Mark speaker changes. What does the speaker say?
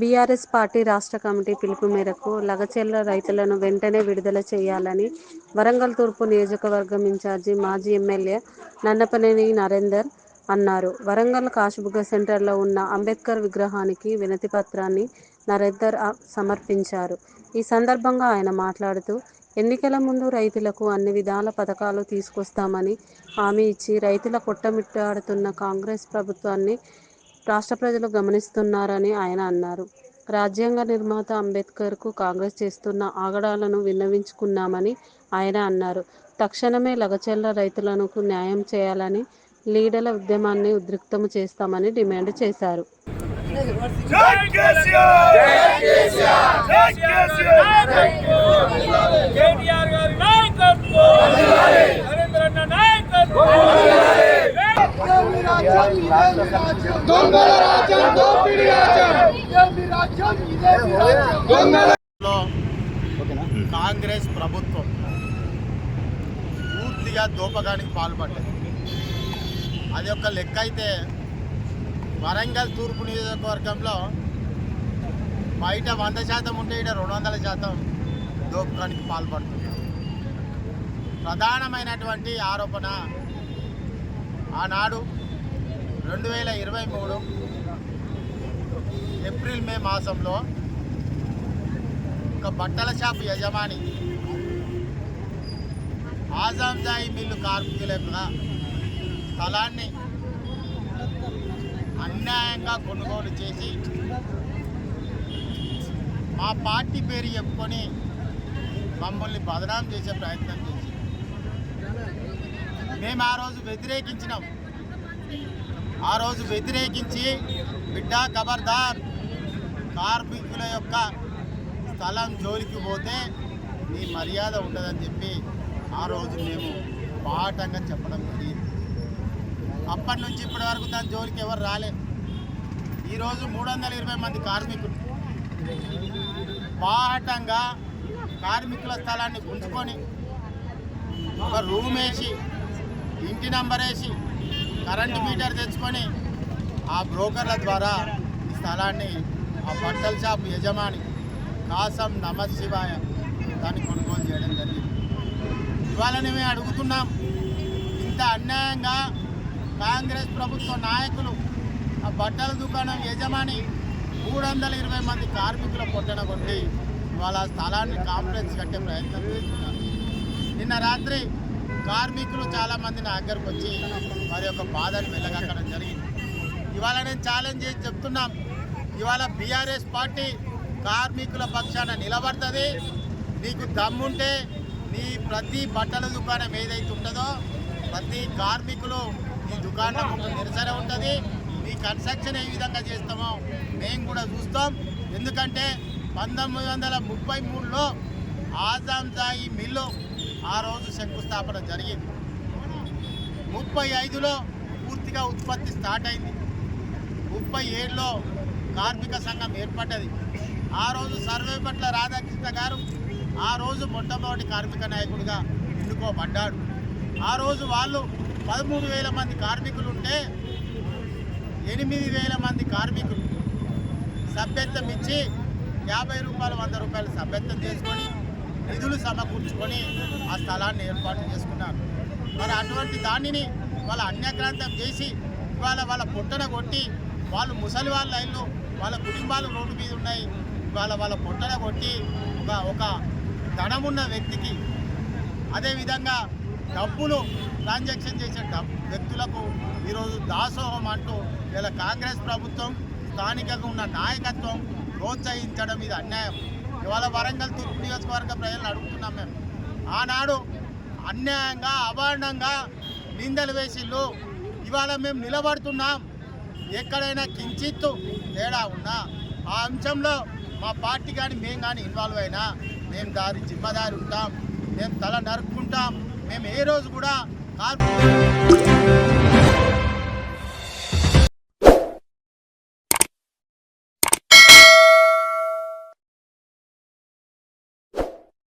Speaker 1: BRS party రాష్ట్ర committee పిలుపు మేరకు లగచెల్ల రైతులను వెంటనే విడుదల చేయాలని వరంగల్ తూర్పు నియోజకవర్గం ఇన్ఛార్జి మాజీ ఎమ్మెల్యే నన్నపనేని నరేందర్ అన్నారు. వరంగల్ కాశీబుగ్గ సెంటర్లో ఉన్న అంబేద్కర్ విగ్రహానికి వినతి పత్రాన్ని నరేందర్ సమర్పించారు. ఈ సందర్భంగా ఆయన మాట్లాడుతూ ఎన్నికల ముందు రైతులకు అన్ని విధాల పథకాలు తీసుకొస్తామని హామీ ఇచ్చి రైతుల కొట్టమిట్టాడుతున్న కాంగ్రెస్ ప్రభుత్వాన్ని రాష్ట్ర ప్రజలు గమనిస్తున్నారని ఆయన అన్నారు రాజ్యాంగ నిర్మాత అంబేద్కర్కు కాంగ్రెస్ చేస్తున్న ఆగడాలను విన్నవించుకున్నామని ఆయన అన్నారు తక్షణమే లగచెల్ల రైతులకు న్యాయం చేయాలని లీడల ఉద్యమాన్ని ఉద్రిక్తము చేస్తామని డిమాండ్ చేశారు
Speaker 2: జై
Speaker 3: కాంగ్రెస్ ప్రభుత్వం పూర్తిగా దోపకానికి పాల్పడ్డది. అది ఒక లెక్క అయితే వరంగల్ తూర్పు నియోజకవర్గంలో బయట వంద శాతం ఉంటే ఇక్కడ రెండు వందల శాతం దోపకానికి పాల్పడుతున్నారు ప్రధానమైనటువంటి ఆరోపణ ఆనాడు రెండు వేల ఇరవై మూడు ఏప్రిల్ మే మాసంలో ఒక బట్టల షాపు యజమాని ఆజాంజాయి మిల్లు కార్మికుల యొక్క స్థలాన్ని అన్యాయంగా కొనుగోలు చేసి మా పార్టీ పేరు చెప్పుకొని మమ్మల్ని బదనాం చేసే ప్రయత్నం చేసి మేము ఆ రోజు వ్యతిరేకించినాం. ఆ రోజు వ్యతిరేకించి బిడ్డ ఖబర్దార్ కార్మికుల యొక్క స్థలం జోలికి పోతే నీ మర్యాద ఉండదని చెప్పి ఆ రోజు మేము పాఠంగా చెప్పడం జరిగింది. అప్పటి నుంచి ఇప్పటి వరకు దాని జోలికి ఎవరు రాలే. ఈరోజు మూడు వందల ఇరవై మంది కార్మికులు బాహటంగా కార్మికుల స్థలాన్ని గుంజుకొని ఒక రూమ్ వేసి ఇంటి నంబర్ వేసి కరెంటు మీటర్ తెచ్చుకొని ఆ బ్రోకర్ల ద్వారా ఈ స్థలాన్ని ఆ బట్టల షాప్ యజమాని కాసం నమః శివాయ దాన్ని కొనుగోలు చేయడం జరిగింది. ఇవాళని మేము అడుగుతున్నాం ఇంత అన్యాయంగా కాంగ్రెస్ ప్రభుత్వ నాయకులు ఆ బట్టల దుకాణం యజమాని మూడు వందల ఇరవై మంది కార్మికుల పొట్టన కొట్టి ఇవాళ స్థలాన్ని కాంప్లెక్స్ కట్టే ప్రయత్నం చేస్తున్నారు. నిన్న రాత్రి కార్మికులు చాలామంది నా దగ్గరకు వచ్చి వారి యొక్క బాధను వెళ్ళగక్కడం జరిగింది. ఇవాళ నేను ఛాలెంజ్ చేసి చెప్తున్నాం. ఇవాళ బీఆర్ఎస్ పార్టీ కార్మికుల పక్షాన నిలబడుతుంది. నీకు దమ్ముంటే నీ ప్రతి బట్టల దుకాణం ఏదైతే ఉంటుందో ప్రతి కార్మికులు నీ దుకాణం నిరసన ఉంటుంది. నీ కన్స్ట్రక్షన్ ఏ విధంగా చేస్తామో మేము కూడా చూస్తాం. ఎందుకంటే పంతొమ్మిది వందల ముప్పై మూడులో ఆజాంజాయి మిల్లు ఆ రోజు శంకుస్థాపన జరిగింది. ముప్పై ఐదులో పూర్తిగా ఉత్పత్తి స్టార్ట్ అయింది. ముప్పై ఏడులో కార్మిక సంఘం ఏర్పడ్డది. ఆ రోజు సర్వేపట్ల రాధాకృష్ణ గారు ఆ రోజు మొట్టమొదటి కార్మిక నాయకుడిగా ఎన్నుకోబడ్డాడు. ఆ రోజు వాళ్ళు పదమూడు వేల మంది కార్మికులు ఉంటే ఎనిమిది వేల మంది కార్మికులు. సభ్యత్వం ఇచ్చి యాభై రూపాయలు వంద రూపాయలు సభ్యత్వం చేసుకొని నిధులు సమకూర్చుకొని ఆ స్థలాన్ని ఏర్పాటు చేసుకున్నారు. మరి అటువంటి దానిని వాళ్ళ అన్యక్రాంతం చేసి ఇవాళ వాళ్ళ పొట్టన కొట్టి వాళ్ళు ముసలి వాళ్ళ ఇల్లు వాళ్ళ కుటుంబాలు రోడ్డు మీద ఉన్నాయి. ఇవాళ వాళ్ళ పొట్టన కొట్టి ఒక ఒక ధనమున్న వ్యక్తికి అదేవిధంగా డబ్బులు ట్రాన్సాక్షన్ చేసే డబ్బు వ్యక్తులకు ఈరోజు దాసోహం అంటూ ఇలా కాంగ్రెస్ ప్రభుత్వం స్థానికంగా ఉన్న నాయకత్వం ప్రోత్సహించడం ఇది అన్యాయం. ఇవాళ వరంగల్ తూర్పు నియోజకవర్గ ప్రజలను అడుగుతున్నాం మేము. ఆనాడు అన్యాయంగా అభాండంగా నిందలు వేసిళ్ళు. ఇవాళ మేము నిలబడుతున్నాం. ఎక్కడైనా కించిత్తు తేడా ఉన్నా ఆ అంశంలో మా పార్టీ కానీ మేము కానీ ఇన్వాల్వ్ అయినా మేము దారి జిమ్మదారి ఉంటాం. మేము తల నరుక్కుంటాం. మేము ఏ రోజు కూడా కాల్పు